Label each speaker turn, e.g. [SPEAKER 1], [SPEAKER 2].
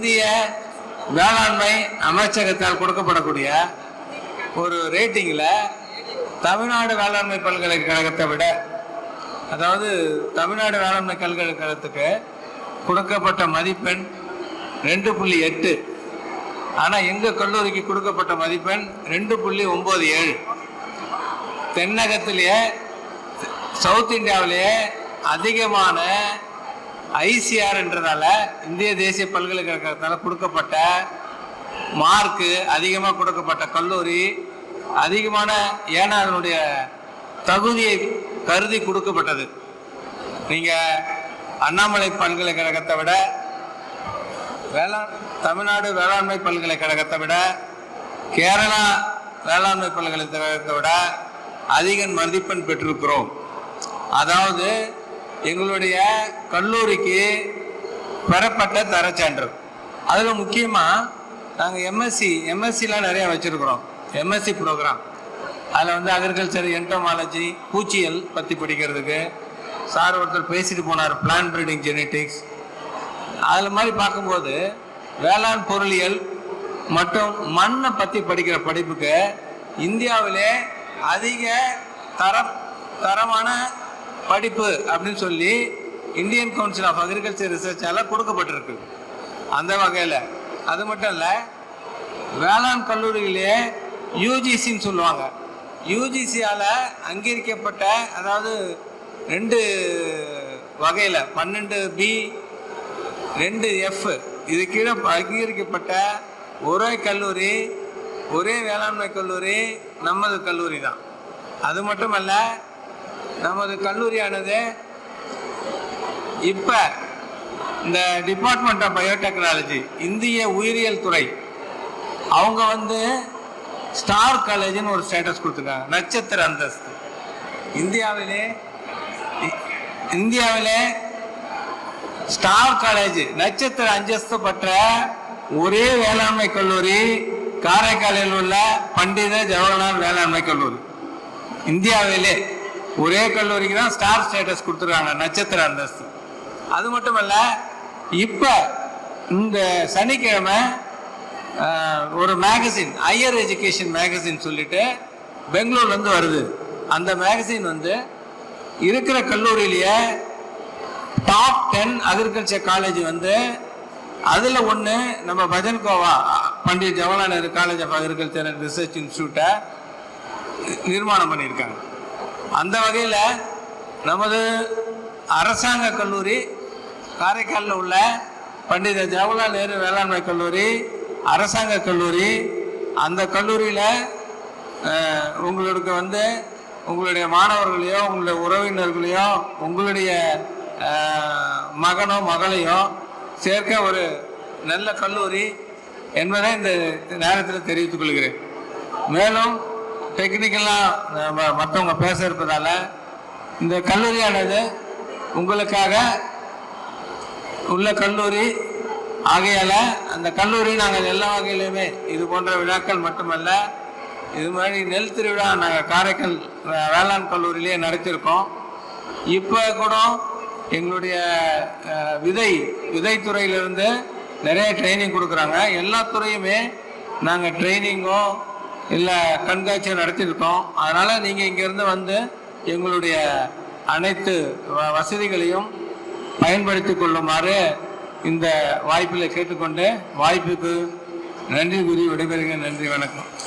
[SPEAKER 1] இந்திய வேளாண்மை அமைச்சகத்தால் கொடுக்கப்படக்கூடிய ஒரு ரேட்டிங்கில் தமிழ்நாடு வேளாண்மை பல்கலைக்கழகத்தை விட அதாவது தமிழ்நாடு வேளாண்மை பல்கலைக்கழகத்துக்கு கொடுக்கப்பட்ட மதிப்பெண் ரெண்டு புள்ளி எட்டு. ஆனால் எங்கள் கல்லூரிக்கு கொடுக்கப்பட்ட மதிப்பெண் ரெண்டு புள்ளி ஒம்பது ஏழு. தென்னகத்திலேயே சவுத் இந்தியாவிலேயே அதிகமான ஐசிஆர்ன்றதால இந்திய தேசிய பல்கலைக்கழகத்தால் கொடுக்கப்பட்ட மார்க்கு அதிகமாக கொடுக்கப்பட்ட கல்லூரி அதிகமான ஏன்னா அதனுடைய தகுதியை கருதி கொடுக்கப்பட்டது. நீங்கள் அண்ணாமலை பல்கலைக்கழகத்தை விட வேளாண் தமிழ்நாடு வேளாண்மை பல்கலைக்கழகத்தை விட கேரளா வேளாண்மை பல்கலைக்கழகத்தை விட அதிக மதிப்பெண் பெற்றிருக்கிறோம். அதாவது எங்களுடைய கல்லூரிக்கு பெறப்பட்ட தரச்சான்று அதில் முக்கியமாக நாங்கள் எம்எஸ்சி எம்எஸ்சிலாம் நிறைய வச்சுருக்குறோம். எம்எஸ்சி ப்ரோக்ராம் அதில் வந்து அக்ரிகல்ச்சர் என்டோமாலஜி பூச்சியல் பற்றி படிக்கிறதுக்கு. சார் ஒருத்தர் பேசிட்டு போனார் பிளான் ப்ரீடிங் ஜெனட்டிக்ஸ் அதில் மாதிரி பார்க்கும்போது வேளாண் பொருளியல் மற்றும் மண்ணை பற்றி படிக்கிற படிப்புக்கு இந்தியாவிலே அதிக தர தரமான படிப்பு அப்படின்னு சொல்லி இந்தியன் கவுன்சில் ஆஃப் அக்ரிகல்ச்சர் ரிசர்ச்சால் கொடுக்கப்பட்டிருக்கு. அந்த வகையில். அது மட்டும் இல்லை வேளாண் கல்லூரியிலே யூஜிசின்னு சொல்லுவாங்க. யூஜிசியால் அங்கீகரிக்கப்பட்ட அதாவது ரெண்டு வகையில் பன்னெண்டு பி ரெண்டு எஃப் இது கீழே அங்கீகரிக்கப்பட்ட ஒரே கல்லூரி ஒரே வேளாண்மை கல்லூரி நமது கல்லூரி தான் அது மட்டுமல்ல நமது கல்லூரியானது இப்போ இந்த டிபார்ட்மெண்ட் ஆஃப் பயோடெக்னாலஜி இந்திய உயிரியல் துறை அவங்க வந்து ஸ்டார் காலேஜ்னு ஒரு ஸ்டேட்டஸ் கொடுத்துருக்காங்க நட்சத்திர அந்தஸ்து. இந்தியாவிலே இ- இந்தியாவிலே ஸ்டார் காலேஜ் நட்சத்திர அந்தஸ்து பெற்ற ஒரே வேளாண்மை கல்லூரி காரைக்காலில் உள்ள பண்டித ஜவஹர்லால் வேளாண்மை கல்லூரி. இந்தியாவிலே ஒரே கல்லூரிக்கு தான் ஸ்டார் ஸ்டேட்டஸ் கொடுத்துருக்காங்க நட்சத்திர அந்தஸ்து. அது மட்டுமல்ல இப்போ இந்த சனிக்கிழமை ஒரு மேகசின் ஹையர் எஜுகேஷன் மேகசின் சொல்லிட்டு பெங்களூர்லேருந்து வருது. அந்த மேகசின் வந்து இருக்கிற கல்லூரியிலேயே டாப் டென் அக்ரிகல்ச்சர் காலேஜ் வந்து அதில் ஒன்று நம்ம Pajancoa Pandit Jawaharlal Nehru college of agriculture and research இன்ஸ்டியூட்டை நிர்மாணம் பண்ணியிருக்காங்க. அந்த வகையில் நமது அரசாங்க கல்லூரி காரைக்காலில் உள்ள பண்டித ஜவஹர்லால் நேரு வேளாண்மை கல்லூரி அரசாங்க கல்லூரி அந்த கல்லூரியில் உங்களுக்கு வந்து உங்களுடைய மாணவர்களையோ உங்களுடைய உறவினர்களையோ உங்களுடைய மகனோ மகளையோ சேர்க்க ஒரு நல்ல கல்லூரி என்பதை இந்த நேரத்தில் தெரிவித்துக் கொள்கிறேன். மேலும் டெக்னிக்கலாக மற்றவங்க பேச இருப்பதால் இந்த கல்லூரியானது உங்களுக்காக உள்ள கல்லூரி ஆகையால் அந்த கல்லூரி நாங்கள் எல்லா வகையிலுமே இது போன்ற விழாக்கள் மட்டுமல்ல இது மாதிரி நெல் திருவிழா நாங்கள் காரைக்கால் வேளாண் கல்லூரியிலே நடத்தியிருக்கோம். இப்போ கூட எங்களுடைய விதை விதைத்துறையிலிருந்து நிறைய ட்ரைனிங் கொடுக்குறாங்க. எல்லா துறையுமே நாங்கள் ட்ரைனிங்கோ இல்லை கண்காட்சியை நடத்தியிருக்கோம். அதனால் நீங்கள் இங்கேருந்து வந்து எங்களுடைய அனைத்து வ- வசதிகளையும் பயன்படுத்தி கொள்ளுமாறு இந்த வாய்ப்பில் கேட்டுக்கொண்டு வாய்ப்புக்கு நன்றி கூறி விடைபெறுகிறேன். நன்றி வணக்கம்.